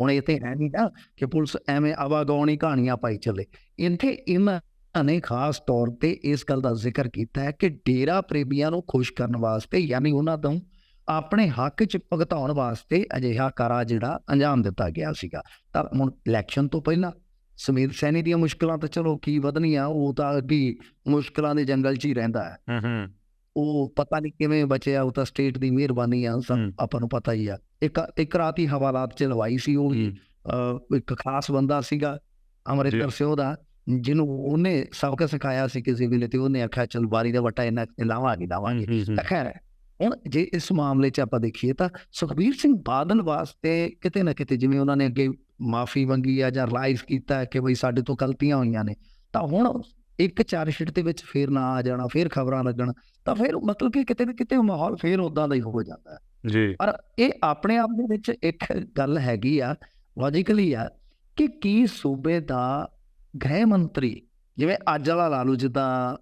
ਹੁਣ ਇਹ ਤੇ ਹੈ ਨਹੀਂ ਨਾ ਕਿ ਪੁਲਿਸ ਐਵੇਂ ਆਵਾਗੌਣੀ ਕਹਾਣੀਆਂ ਪਾਈ ਚੱਲੇ। ਇੱਥੇ ਇਹਨਾਂ ਨੇ ਖਾਸ ਤੌਰ ਤੇ ਇਸ ਗੱਲ ਦਾ ਜ਼ਿਕਰ ਕੀਤਾ ਹੈ ਕਿ ਡੇਰਾ ਪ੍ਰੇਮੀਆਂ ਨੂੰ ਖੁਸ਼ ਕਰਨ ਵਾਸਤੇ ਯਾਨੀ ਉਹਨਾਂ ਤੋਂ ਆਪਣੇ ਹੱਕ 'ਚ ਭੁਗਤਾਉਣ ਵਾਸਤੇ ਅਜਿਹਾ ਕਾਰਾ ਜਿਹੜਾ ਅੰਜਾਮ ਦਿੱਤਾ ਗਿਆ ਸੀਗਾ। ਤਾਂ ਹੁਣ ਇਲੈਕਸ਼ਨ ਤੋਂ ਪਹਿਲਾਂ ਸਮੀਰ ਸੈਣੀ ਦੀਆਂ ਮੁਸ਼ਕਲਾਂ ਤਾਂ ਚਲੋ ਕੀ ਵਧਣੀਆਂ ਉਹ ਤਾਂ ਅੱਗੇ ਮੁਸ਼ਕਲਾਂ ਦੇ ਜੰਗਲ 'ਚ ਹੀ ਰਹਿੰਦਾ ਹੈ। ਹੂੰ ਹੂੰ। ਉਹ ਪਤਾ ਨਹੀਂ ਕਿਵੇਂ ਬਚਿਆ ਉਹ ਤਾਂ ਸਟੇਟ ਦੀ ਮਿਹਰਬਾਨੀ ਆ ਸਭ ਹੂੰ। ਆਪਾਂ ਨੂੰ ਪਤਾ ਹੀ ਆ। ਇੱਕ ਇੱਕ ਰਾਤ ਹੀ ਹਵਾਲਾਤ 'ਚ ਲਵਾਈ ਸੀ ਉਹ ਇੱਕ ਖਾਸ ਬੰਦਾ ਸੀਗਾ ਅਮਰਿੰਦਰ ਸਿੰਘ ਦਾ ਜਿਹਨੂੰ ਉਹਨੇ ਸਬਕ ਸਿਖਾਇਆ ਸੀ ਕਿਸੇ ਵੇਲੇ ਤੇ ਉਹਨੇ ਆਖਿਆ ਚਲ ਬਾਰੀ ਦਾ ਵਟਾ ਇਹਨਾਂ ਲਾਵਾਂਗੇ। ਲਾਵਾਂਗੇ ਤਾਂ ਖੈਰ ਹੁਣ ਜੇ ਇਸ ਮਾਮਲੇ 'ਚ ਆਪਾਂ ਦੇਖੀਏ ਤਾਂ ਸੁਖਬੀਰ ਸਿੰਘ ਬਾਦਲ ਵਾਸਤੇ ਕਿਤੇ ਨਾ ਕਿਤੇ ਜਿਵੇਂ ਉਹਨਾਂ ਨੇ ਅੱਗੇ ਮਾਫੀ ਮੰਗੀ ਆ ਜਾਂ ਰਿਲਾਈਜ਼ ਕੀਤਾ ਕਿ ਬਈ ਸਾਡੇ ਤੋਂ ਗਲਤੀਆਂ ਹੋਈਆਂ ਨੇ ਤਾਂ ਹੁਣ ਇੱਕ ਚਾਰਜਸ਼ੀਟ ਦੇ ਵਿੱਚ ਫੇਰ ਨਾ ਆ ਜਾਣਾ ਫੇਰ ਖਬਰਾਂ ਲੱਗਣ ਤਾਂ ਫਿਰ ਮਤਲਬ ਕਿ ਕਿਤੇ ਨਾ ਕਿਤੇ ਮਾਹੌਲ ਫੇਰ ਉਦਾਂ ਦਾ ਹੀ ਹੋ ਜਾਂਦਾ ਹੈ। ਜੀ। ਪਰ ਇਹ ਆਪਣੇ ਆਪ ਦੇ ਵਿੱਚ ਇੱਕ ਗੱਲ ਹੈਗੀ ਆ ਲੌਜੀਕਲੀ ਆ ਕਿ ਕੀ ਸੂਬੇ ਦਾ ਗ੍ਰਹਿ ਮੰਤਰੀ ਜਿਵੇਂ ਅੱਜ ਵਾਲਾ ਲਾ ਲਓ ਜਿੱਦਾਂ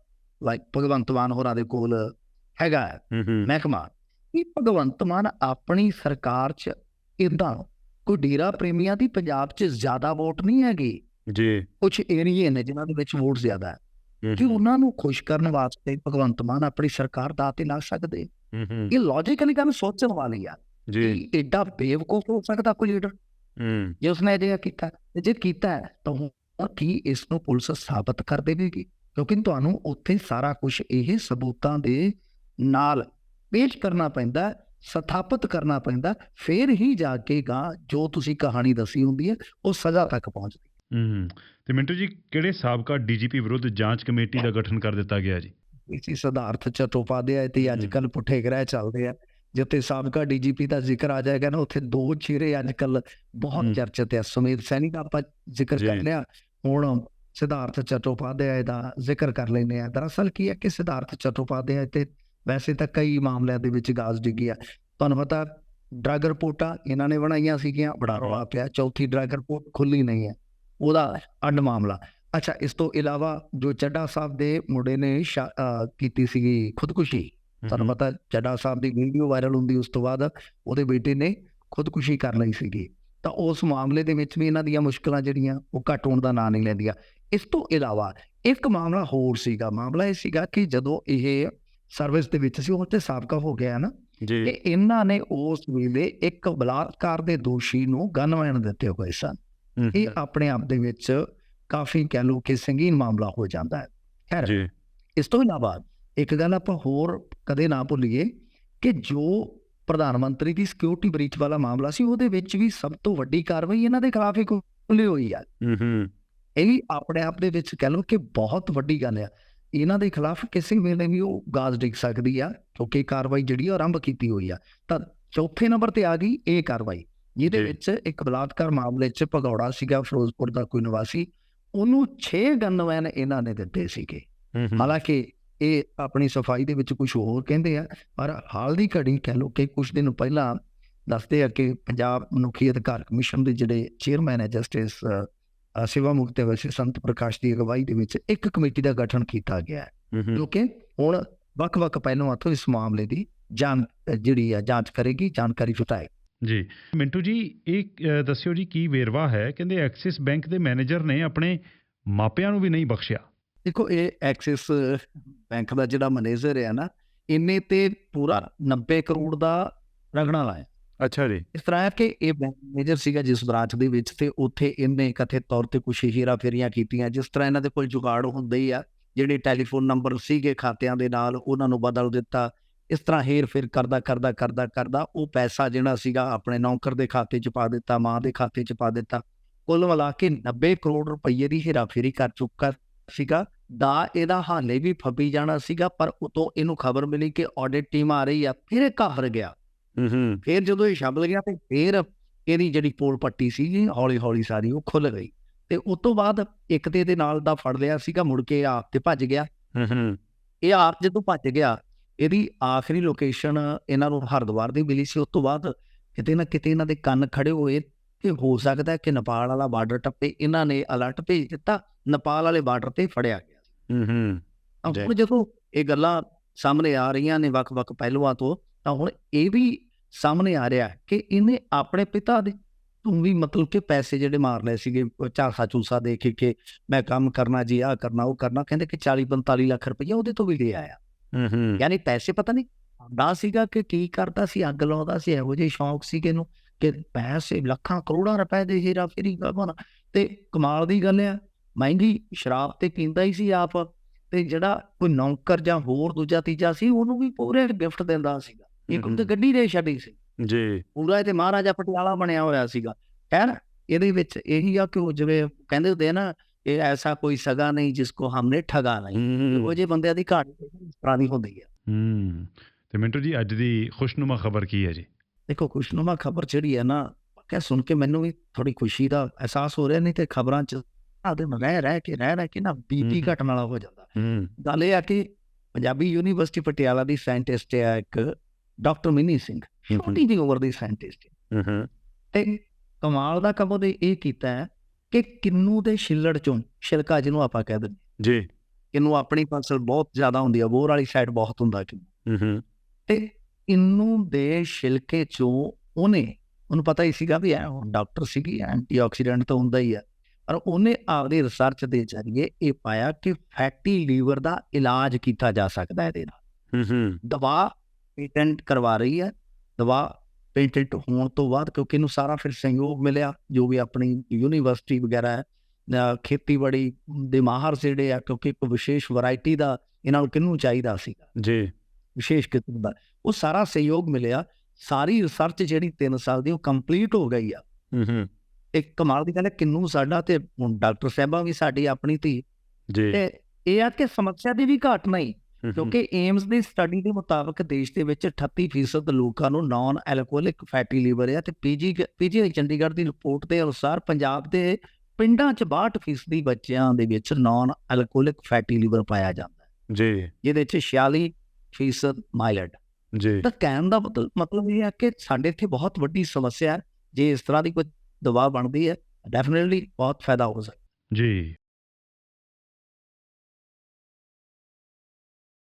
ਲਾਈਕ ਭਗਵੰਤ ਮਾਨ ਹੋਰਾਂ ਦੇ ਕੋਲ ਹੈਗਾ ਮਹਿਕਮਾ ਇਹ ਭਗਵੰਤ ਮਾਨ ਆਪਣੀ ਸਰਕਾਰ 'ਚ ਇਦਾਂ ਕੋਈ ਡੇਰਾ ਪ੍ਰੇਮੀਆਂ ਦੀ ਪੰਜਾਬ 'ਚ ਜ਼ਿਆਦਾ ਵੋਟ ਨਹੀਂ ਹੈਗੀ? ਜੀ। ਕੁਝ ਏਰੀਏ ਨੇ ਜਿਨ੍ਹਾਂ ਦੇ ਵਿੱਚ ਵੋਟ ਜ਼ਿਆਦਾ ਹੈ। ਕਿ ਉਹਨਾਂ ਨੂੰ ਖੁਸ਼ ਕਰਨ ਵਾਸਤੇ ਭਗਵੰਤ ਮਾਨ ਆਪਣੀ ਸਰਕਾਰ ਦਾ ਤੇ ਲਾ ਸਕਦੇ? ਇਹ ਲੌਜੀਕਲੀ ਗੱਲ ਸੋਚਣ ਵਾਲੀ ਆ ਜੀ। ਐਡਾ ਬੇਵਕੂਫ ਹੋ ਸਕਦਾ ਕੋਈ ਲੀਡਰ ਹੂੰ। ਜੇ ਉਸਨੇ ਅਜਿਹਾ ਕੀਤਾ ਜੇ ਕੀਤਾ ਤਾਂ ਕੀ ਇਸ ਨੂੰ ਪੁਲਿਸ ਸਾਬਤ ਕਰ ਦੇਵੇਗੀ? ਕਿਉਂਕਿ ਤੁਹਾਨੂੰ ਉੱਥੇ ਸਾਰਾ ਕੁਝ ਇਹ ਸਬੂਤਾਂ ਦੇ ਨਾਲ ਪੇਸ਼ ਕਰਨਾ ਪੈਂਦਾ ਸਥਾਪਿਤ ਕਰਨਾ ਪੈਂਦਾ ਫਿਰ ਹੀ ਜਾ ਕੇ ਗਾ ਜੋ ਤੁਸੀਂ ਕਹਾਣੀ ਦੱਸੀ ਹੁੰਦੀ ਹੈ ਉਹ ਸਜ਼ਾ ਤੱਕ ਪਹੁੰਚਦੀ ਹੂੰ ਤੇ ਮਿੰਟੂ ਜੀ ਕਿਹੜੇ ਸਾਬਕਾ ਡੀਜੀਪੀ ਵਿਰੁੱਧ ਜਾਂਚ ਕਮੇਟੀ ਦਾ ਗਠਨ ਕਰ ਦਿੱਤਾ ਗਿਆ ਜੀ ਇਸੀ ਸਿਧਾਰਥ ਚਟੋਪਾਧਿਆਏ ਤੇ ਅੱਜ। ਕੱਲ ਪੁੱਠੇ ਗ੍ਰਹਿ ਚੱਲਦੇ ਆ ਜਿੱਥੇ ਸਾਬਕਾ ਡੀਜੀਪੀ ਦਾ ਜ਼ਿਕਰ ਆ ਜਾਏਗਾ ਨਾ ਉੱਥੇ ਦੋ ਚਿਹਰੇ ਅੱਜ ਕੱਲ ਬਹੁਤ। ਚਰਚਿਤ ਆ ਸੁਮੇਧ ਸੈਣੀ ਦਾ ਆਪਾਂ ਜ਼ਿਕਰ ਕਰ। ਲਿਆ ਹੁਣ ਸਿਧਾਰਥ ਚਟੋਪਾਧਿਆਏ ਦਾ ਜ਼ਿਕਰ ਕਰ ਲੈਂਦੇ ਆ ਦਰਅਸਲ ਕੀ ਹੈ ਕਿ ਸਿਧਾਰਥ ਚਟੋਪਾਧਿਆਏ ਤੇ ਵੈਸੇ ਤਾਂ ਕਈ ਮਾਮਲਿਆਂ ਦੇ ਵਿੱਚ ਗਾਜ਼ ਡਿੱਗੀ ਆ। ਤੁਹਾਨੂੰ ਪਤਾ ਡਰੱਗ ਰਿਪੋਰਟਾਂ ਇਹਨਾਂ ਨੇ ਬਣਾਈਆਂ ਸੀਗੀਆਂ ਬੜਾ ਰੌਲਾ ਪਿਆ। ਚੌਥੀ ਡਰੱਗ ਰਿਪੋਰਟ ਖੁੱਲੀ ਨਹੀਂ ਹੈ। ਉਹਦਾ ਅੱਡ ਮਾਮਲਾ। ਅੱਛਾ ਇਸ ਤੋਂ ਇਲਾਵਾ ਜੋ ਚੱਡਾ ਸਾਹਿਬ ਦੇ ਮੁੰਡੇ ਨੇ ਕੀਤੀ ਸੀਗੀ ਖੁਦਕੁਸ਼ੀ ਤੁਹਾਨੂੰ ਪਤਾ ਚੱਡਾ ਸਾਹਿਬ ਦੀ ਵੀਡੀਓ ਵਾਇਰਲ ਹੁੰਦੀ ਉਸ ਤੋਂ ਬਾਅਦ ਉਹਦੇ ਬੇਟੇ ਨੇ ਖੁਦਕੁਸ਼ੀ ਕਰ ਲਈ ਸੀਗੀ। ਤਾਂ ਉਸ ਮਾਮਲੇ ਦੇ ਵਿੱਚ ਵੀ ਇਹਨਾਂ ਦੀਆਂ ਮੁਸ਼ਕਲਾਂ ਜਿਹੜੀਆਂ ਉਹ ਘੱਟ ਹੋਣ ਦਾ ਨਾਂ ਨਹੀਂ ਲੈਂਦੀਆਂ। ਇਸ ਤੋਂ ਇਲਾਵਾ ਇੱਕ ਮਾਮਲਾ ਹੋਰ ਸੀਗਾ। ਮਾਮਲਾ ਇਹ ਸੀਗਾ ਕਿ ਜਦੋਂ ਇਹ ਸਰਵਿਸ ਦੇ ਵਿੱਚ ਸੀ ਉਹ ਤੇ ਸਾਬਕਾ ਹੋ ਗਿਆ ਨਾ। ਕਿ ਜੀ ਇਹਨਾਂ ਨੇ ਉਸ ਵੇਲੇ ਇੱਕ ਬਲਾਤਕਾਰ ਦੇ ਦੋਸ਼ੀ ਨੂੰ ਗਨਮੈਨ ਦਿੱਤੇ ਹੋਏ ਸਨ। ਇਹ ਆਪਣੇ ਆਪ ਦੇ ਵਿੱਚ ਕਾਫੀ ਕਹਿ ਲਓ ਕਿ ਸੰਗੀਨ ਮਾਮਲਾ ਹੋ ਜਾਂਦਾ ਹੈ। ਖੈਰ ਜੀ। ਇਸ ਤੋਂ ਇਲਾਵਾ ਇੱਕ ਗੱਲ ਆਪਾਂ ਹੋਰ ਕਦੇ ਨਾ ਭੁੱਲੀਏ ਕਿ ਜੋ ਪ੍ਰਧਾਨ ਮੰਤਰੀ ਦੀ ਸਿਕਿਉਰਿਟੀ ਬ੍ਰੀਚ ਵਾਲਾ ਮਾਮਲਾ ਸੀ ਉਹਦੇ ਵਿੱਚ ਵੀ ਸਭ ਤੋਂ ਵੱਡੀ ਕਾਰਵਾਈ ਇਹਨਾਂ ਦੇ ਖਿਲਾਫ ਹੀ ਖੁੱਲੀ ਹੋਈ ਆ। ਹੂੰ ਹੂੰ। ਇਹ ਵੀ ਆਪਣੇ ਆਪ ਦੇ ਵਿੱਚ ਕਹਿ ਲਓ ਕਿ ਬਹੁਤ ਵੱਡੀ ਗੱਲ ਆ। ਇਹਨਾਂ ਦੇ ਖਿਲਾਫ ਕਿਸੇ ਵੇਲੇ ਵੀ ਉਹ ਗਾਜ਼ ਡਿੱਗ ਸਕਦੀ ਆ ਕਿਉਂਕਿ ਕਾਰਵਾਈ ਜਿਹੜੀ ਆ ਆਰੰਭ ਕੀਤੀ ਹੋਈ ਆ। ਤਾਂ ਚੌਥੇ ਨੰਬਰ ਤੇ ਆ ਗਈ ਇਹ ਕਾਰਵਾਈ ਜਿਹਦੇ। ਵਿੱਚ ਇੱਕ ਬਲਾਤਕਾਰ ਮਾਮਲੇ 'ਚ ਭਗੌੜਾ ਸੀਗਾ ਫਿਰੋਜ਼ਪੁਰ ਦਾ ਕੋਈ ਨਿਵਾਸੀ। ਉਹਨੂੰ 6 ਗਨਮੈਨ ਇਹਨਾਂ ਨੇ ਦਿੱਤੇ ਸੀਗੇ। ਹਾਲਾਂਕਿ ਇਹ ਆਪਣੀ ਸਫ਼ਾਈ ਦੇ ਵਿੱਚ ਕੁਝ ਹੋਰ ਕਹਿੰਦੇ ਆ ਪਰ ਹਾਲ ਦੀ ਘੜੀ ਕਹਿ ਲਓ ਕਿ ਕੁਝ ਦਿਨ ਪਹਿਲਾਂ ਦੱਸਦੇ ਆ ਕਿ ਪੰਜਾਬ ਮਨੁੱਖੀ ਅਧਿਕਾਰ ਕਮਿਸ਼ਨ ਦੇ ਜਿਹੜੇ ਚੇਅਰਮੈਨ ਹੈ ਜਸਟਿਸ ਸਿਵਾ ਮੁਕਤੇ ਵਸੇ ਸੰਤ ਪ੍ਰਕਾਸ਼ ਦੀ ਅਗਵਾਈ ਦੇ ਵਿੱਚ ਇੱਕ ਕਮੇਟੀ ਦਾ ਗਠਨ ਕੀਤਾ ਗਿਆ ਹੈ ਹੂੰ ਹੂੰ ਜੋ ਕਿ ਹੁਣ ਵੱਖ-ਵੱਖ ਪਹਿਲੂਆਂ ਤੋਂ ਇਸ ਮਾਮਲੇ ਦੀ ਜਾਂਚ ਜਿਹੜੀ ਆ ਜਾਂਚ ਕਰੇਗੀ ਜਾਣਕਾਰੀ ਜੁਟਾਏ ਜੀ। ਮਿੰਟੂ ਜੀ ਇਹ ਦੱਸਿਓ ਜੀ ਕੀ ਵੇਰਵਾ ਹੈ? ਕਹਿੰਦੇ ਐਕਸਿਸ ਬੈਂਕ ਦੇ ਮੈਨੇਜਰ ਨੇ ਆਪਣੇ ਮਾਪਿਆਂ ਨੂੰ ਵੀ ਨਹੀਂ ਬਖਸ਼ਿਆ। ਦੇਖੋ ਇਹ ਐਕਸਿਸ ਬੈਂਕ ਦਾ ਜਿਹੜਾ ਮੈਨੇਜਰ ਹੈ ਨਾ ਇਹਨੇ ਤੇ ਪੂਰਾ 90 ਕਰੋੜ ਦਾ ਰਗੜਾ ਲਾਇਆ। ਅੱਛਾ ਜੀ। ਇਸ ਤਰ੍ਹਾਂ ਹੈ ਕਿ ਇਹ ਬੈਂਕ ਮੈਨੇਜਰ ਸੀਗਾ ਜਿਸ ਬ੍ਰਾਂਚ ਦੇ ਵਿੱਚ ਤੇ ਉੱਥੇ ਇਹਨੇ ਕਥਿਤ ਤੌਰ ਤੇ ਕੁਝ ਹੀਰਾ ਫੇਰੀਆਂ ਕੀਤੀਆਂ, ਜਿਸ ਤਰ੍ਹਾਂ ਇਹਨਾਂ ਦੇ ਕੋਲ ਜੁਗਾੜ ਹੁੰਦੇ ਹੀ ਆ, ਜਿਹੜੇ ਟੈਲੀਫੋਨ ਨੰਬਰ ਸੀਗੇ ਖਾਤਿਆਂ ਦੇ ਨਾਲ ਉਹਨਾਂ ਨੂੰ ਬਦਲ ਦਿੱਤਾ, ਇਸ ਤਰ੍ਹਾਂ ਹੇਰ ਫੇਰ ਕਰਦਾ ਕਰਦਾ ਕਰਦਾ ਕਰਦਾ, ਉਹ ਪੈਸਾ ਜਿਹੜਾ ਸੀਗਾ ਆਪਣੇ ਨੌਕਰ ਦੇ ਖਾਤੇ 'ਚ ਪਾ ਦਿੱਤਾ, ਮਾਂ ਦੇ ਖਾਤੇ 'ਚ ਪਾ ਦਿੱਤਾ। ਕੁੱਲ ਮਿਲਾ ਕੇ 90 ਕਰੋੜ ਰੁਪਏ ਦੀ ਹੇਰਾਫੇਰੀ ਕਰ ਚੁੱਕਾ ਸੀਗਾ, ਦਾ ਇਹਦਾ ਹਾਲੇ ਵੀ ਫੱਬੀ ਜਾਣਾ ਸੀਗਾ, ਪਰ ਉਤੋਂ ਇਹਨੂੰ ਖਬਰ ਮਿਲੀ ਕਿ ਆਡਿਟ ਟੀਮ ਆ ਰਹੀ ਆ, ਫਿਰ ਇਹ ਘਾਬਰ ਗਿਆ। ਹੂੰ ਫਿਰ ਜਦੋਂ ਇਹ ਛਪਲ ਗਿਆ ਤੇ ਫਿਰ ਇਹਦੀ ਜਿਹੜੀ ਪੋਲ ਪੱਟੀ ਸੀ ਹੌਲੀ ਹੌਲੀ ਸਾਰੀ ਉਹ ਖੁੱਲ ਗਈ। ਤੇ ਉਸ ਤੋਂ ਬਾਅਦ ਇੱਕ ਤੇ ਇਹਦੇ ਨਾਲ ਦਾ ਫੜ ਲਿਆ ਸੀਗਾ ਮੁੜ ਕੇ ਆਪ ਤੇ ਭੱਜ ਗਿਆ। ਹੂੰ ਹੂੰ ਇਹ ਆਪ ਜਦੋਂ ਭੱਜ ਗਿਆ ਇਹਦੀ ਆਖਰੀ ਲੋਕੇਸ਼ਨ ਇਹਨਾਂ ਨੂੰ ਹਰਿਦੁਆਰ ਦੀ ਮਿਲੀ ਸੀ। ਉਸ ਤੋਂ ਬਾਅਦ ਕਿਤੇ ਨਾ ਕਿਤੇ ਇਹਨਾਂ ਦੇ ਕੰਨ ਖੜੇ ਹੋਏ ਕਿ ਹੋ ਸਕਦਾ ਕਿ ਨੇਪਾਲ ਵਾਲਾ ਬਾਰਡਰ ਟੱਪੇ ਇਹਨਾਂ ਨੇ ਅਲਰਟ ਭੇਜ ਦਿੱਤਾ ਨੇਪਾਲ ਵਾਲੇ ਬਾਰਡਰ ਤੇ ਫੜਿਆ ਗਿਆ। ਹੂੰ ਹੂੰ। ਹੁਣ ਜਦੋਂ ਇਹ ਗੱਲਾਂ ਸਾਹਮਣੇ ਆ ਰਹੀਆਂ ਨੇ ਵੱਖ-ਵੱਖ ਪਹਿਲੂਆਂ ਤੋਂ ਤਾਂ ਹੁਣ ਇਹ ਵੀ ਸਾਹਮਣੇ ਆ ਰਿਹਾ ਕਿ ਇਹਨੇ ਆਪਣੇ ਪਿਤਾ ਦੇ ਤੂੰ ਵੀ ਮਤਲਬ ਕਿ ਪੈਸੇ ਜਿਹੜੇ ਮਾਰ ਲਏ ਸੀਗੇ ਝਾਂਸਾ ਝੂਸਾ ਦੇ ਕੇ ਕਿ ਮੈਂ ਕੰਮ ਕਰਨਾ ਜੀ ਆਹ ਕਰਨਾ ਉਹ ਕਰਨਾ ਕਹਿੰਦੇ ਕਿ 40 45 ਲੱਖ ਰੁਪਈਆ ਉਹਦੇ ਤੋਂ ਵੀ ਲੈ ਆਇਆ। ਹੂੰ ਹੂੰ। ਯਾਨੀ ਪੈਸੇ ਪਤਾ ਨਹੀਂ ਆਉਂਦਾ ਸੀਗਾ ਕਿ ਕੀ ਕਰਦਾ ਸੀ ਅੱਗ ਲਾਉਂਦਾ ਸੀ ਇਹੋ ਜਿਹੇ ਸ਼ੌਂਕ ਸੀ ਕਿ ਕਿ ਪੈਸੇ ਲੱਖਾਂ ਕਰੋੜਾਂ ਰੁਪਏ ਦੇ ਹੀਰਾ ਫੇਰੀ ਬਣਾ ਤੇ ਕਮਾਲ ਦੀ ਗੱਲ ਆ ਮਹਿੰਗੀ ਸ਼ਰਾਬ ਤੇ ਪੀਂਦਾ ਹੀ ਸੀ ਆਪ ਤੇ ਜਿਹੜਾ ਕੋਈ ਨੌਕਰ ਜਾਂ ਹੋਰ ਦੂਜਾ ਤੀਜਾ ਸੀ ਉਹਨੂੰ ਵੀ ਪੂਰੇ ਗਿਫਟ ਦਿੰਦਾ ਸੀਗਾ। ਇੱਕ ਤੇ। ਗੱਡੀ ਦੇ ਛੱਡੀ ਸੀ। ਜੀ। ਪੂਰਾ ਇਹ ਤੇ ਮਹਾਰਾਜਾ ਪਟਿਆਲਾ ਬਣਿਆ ਹੋਇਆ ਸੀਗਾ। ਹੈ ਨਾ ਇਹਦੇ ਵਿੱਚ ਇਹੀ ਆ ਕਿ ਉਹ ਜਿਵੇਂ ਕਹਿੰਦੇ ਹੁੰਦੇ ਆ ਨਾ ਇਹ ਐਸਾ ਕੋਈ ਸਗਾ ਨਹੀਂ ਜਿਸ ਕੋ ਹਮਨੇ ਠਗਾ ਨਹੀਂ। ਉਹ ਜੇ ਬੰਦਿਆਂ ਦੀ ਘਾਟ ਇਸ ਤਰ੍ਹਾਂ ਦੀ ਹੁੰਦੀ ਆ। ਹੂੰ। ਤੇ ਮਿੰਟੂ ਜੀ ਅੱਜ ਦੀ ਖੁਸ਼ਨੁਮਾ ਖਬਰ ਕੀ ਹੈ ਜੀ? ਦੇਖੋ ਖੁਸ਼ਨੁਮਾ ਖਬਰ ਜਿਹੜੀ ਹੈ ਨਾ ਕਿ ਸੁਣ ਕੇ ਮੈਨੂੰ ਵੀ ਥੋੜੀ ਖੁਸ਼ੀ ਦਾ ਅਹਿਸਾਸ ਹੋ ਰਿਹਾ ਨਹੀਂ ਤੇ ਖਬਰਾਂ 'ਚ ਆਦੇ ਰਹਿ ਰਹਿ ਕੇ ਰਹਿ ਰਹਿ ਕੇ ਨਾ ਬੀਪੀ। ਘਟਣ ਵਾਲਾ ਹੋ ਜਾਂਦਾ। ਹੂੰ। ਗੱਲ ਇਹ ਆ ਕਿ ਪੰਜਾਬੀ ਯੂਨੀਵਰਸਿਟੀ ਪਟਿਆਲਾ ਦੀ ਸਾਇੰਟਿਸਟ ਹੈ ਇੱਕ ਡਾਕਟਰ ਮਿਨੀ ਸਿੰਘ ਛੋਟੀ ਜਿਹੀ ਉਮਰ ਦੀ ਸਾਇੰਟਿਸਟ ਹੂੰ। ਤੇ ਕਮਾਲ ਦਾ ਕੰਮ ਉਹਦੇ ਇਹ ਕੀਤਾ ਹੈ ਕਿ ਕਿੰਨੂ ਦੇ ਛਿੱਲੜ ਚੋਂ ਛਿਲਕਾ ਜਿਹਨੂੰ ਆਪਾਂ ਕਹਿ ਦਿੰਦੇ ਜੀ। ਕਿੰਨੂ ਆਪਣੀ ਫਸਲ ਬਹੁਤ ਜ਼ਿਆਦਾ ਹੁੰਦੀ ਆ ਬੋਰ ਵਾਲੀ ਸਾਈਡ ਬਹੁਤ ਹੁੰਦਾ ਕਿ ਹੂੰ ਤੇ ਕਿੰਨੂ ਦੇ ਛਿਲਕੇ ਚੋਂ ਉਹਨੇ ਉਹਨੂੰ ਪਤਾ ਹੀ ਸੀਗਾ ਵੀ ਇਹ ਹੁਣ ਡਾਕਟਰ ਸੀਗੀ ਐਂਟੀਆਕਸੀਡੈਂਟ ਤਾਂ ਹੁੰਦਾ ਹੀ ਆ। ਪਰ ਉਹਨੇ ਆਪਦੀ ਰਿਸਰਚ ਦੇ ਜ਼ਰੀਏ ਇਹ ਪਾਇਆ ਕਿ ਫੈਟੀ ਲੀਵਰ ਦਾ ਇਲਾਜ ਕੀਤਾ ਜਾ ਸਕਦਾ ਹੈ ਇਹਦੇ ਨਾਲ। ਹੂੰ ਹੂੰ। ਦਵਾ ਪੇਟੈਂਟ ਕਰਵਾ ਰਹੀ ਹੈ। ਦਵਾ ਪੇਟੈਂਟ ਹੋਣ ਤੋਂ ਬਾਅਦ ਕਿਉਂਕਿ ਇਹਨੂੰ ਸਾਰਾ ਫਿਰ ਸਹਿਯੋਗ ਮਿਲਿਆ ਜੋ ਵੀ ਆਪਣੀ ਯੂਨੀਵਰਸਿਟੀ ਵਗੈਰਾ ਹੈ ਖੇਤੀਬਾੜੀ ਦੇ ਮਾਹਰ ਜਿਹੜੇ ਆ ਕਿਉਂਕਿ ਇੱਕ ਵਿਸ਼ੇਸ਼ ਵੈਰਾਈਟੀ ਦਾ ਇਹਨਾਂ ਨੂੰ ਕਿਹਨੂੰ ਚਾਹੀਦਾ ਸੀਗਾ ਜੀ। ਵਿਸ਼ੇਸ਼ ਕਿਸਮ ਦਾ। ਉਹ ਸਾਰਾ ਸਹਿਯੋਗ ਮਿਲਿਆ। ਸਾਰੀ ਰਿਸਰਚ ਜਿਹੜੀ 3 ਸਾਲ ਦੀ ਉਹ ਕੰਪਲੀਟ ਹੋ ਗਈ ਆ। ਹੂੰ ਹੂੰ। ਇੱਕ ਕਮਾਲ ਦੀ ਗੱਲ ਹੈ ਕਿੰਨੂ ਸਾਡਾ ਤੇ ਹੁਣ ਡਾਕਟਰ ਸਾਹਿਬਾ ਵੀ ਸਾਡੀ ਆਪਣੀ ਧੀ। ਜੀ। ਤੇ ਇਹ ਆ ਕਿ ਸਮੱਸਿਆ ਦੀ ਵੀ ਘਾਟ ਨਹੀਂ। ਕਿਉਂਕਿ ਏਮਸ ਦੀ ਸਟੱਡੀ ਦੇ ਮੁਤਾਬਕ ਦੇਸ਼ ਦੇ ਵਿੱਚ 38% ਲੋਕਾਂ ਨੂੰ ਨਾਨ ਐਲਕੋਹਲਿਕ ਫੈਟੀ ਲੀਵਰ ਹੈ ਤੇ ਪੀਜੀ ਪੀਜੀ ਚੰਡੀਗੜ੍ਹ ਦੀ ਰਿਪੋਰਟ ਦੇ ਅਨੁਸਾਰ ਪੰਜਾਬ ਦੇ ਪਿੰਡਾਂ 'ਚ 62% ਬੱਚਿਆਂ ਦੇ ਵਿੱਚ ਨਾਨ ਐਲਕੋਹਲਿਕ ਫੈਟੀ ਲੀਵਰ ਪਾਇਆ ਜਾਂਦਾ ਹੈ। ਜੀ। ਜਿਹਦੇ 'ਚ 46% ਮਾਈਲਡ ਜੀ। ਤਾਂ ਕਹਿਣ ਦਾ ਮਤਲਬ ਇਹ ਹੈ ਕਿ ਸਾਡੇ ਇੱਥੇ ਬਹੁਤ ਵੱਡੀ ਸਮੱਸਿਆ ਹੈ। ਜੇ ਇਸ ਤਰ੍ਹਾਂ ਦੀ ਕੋਈ ਦਵਾ ਬਣਦੀ ਹੈ ਡੈਫੀਨਿਟਲੀ ਬਹੁਤ ਫਾਇਦਾ ਹੋ ਸਕਦਾ ਜੀ।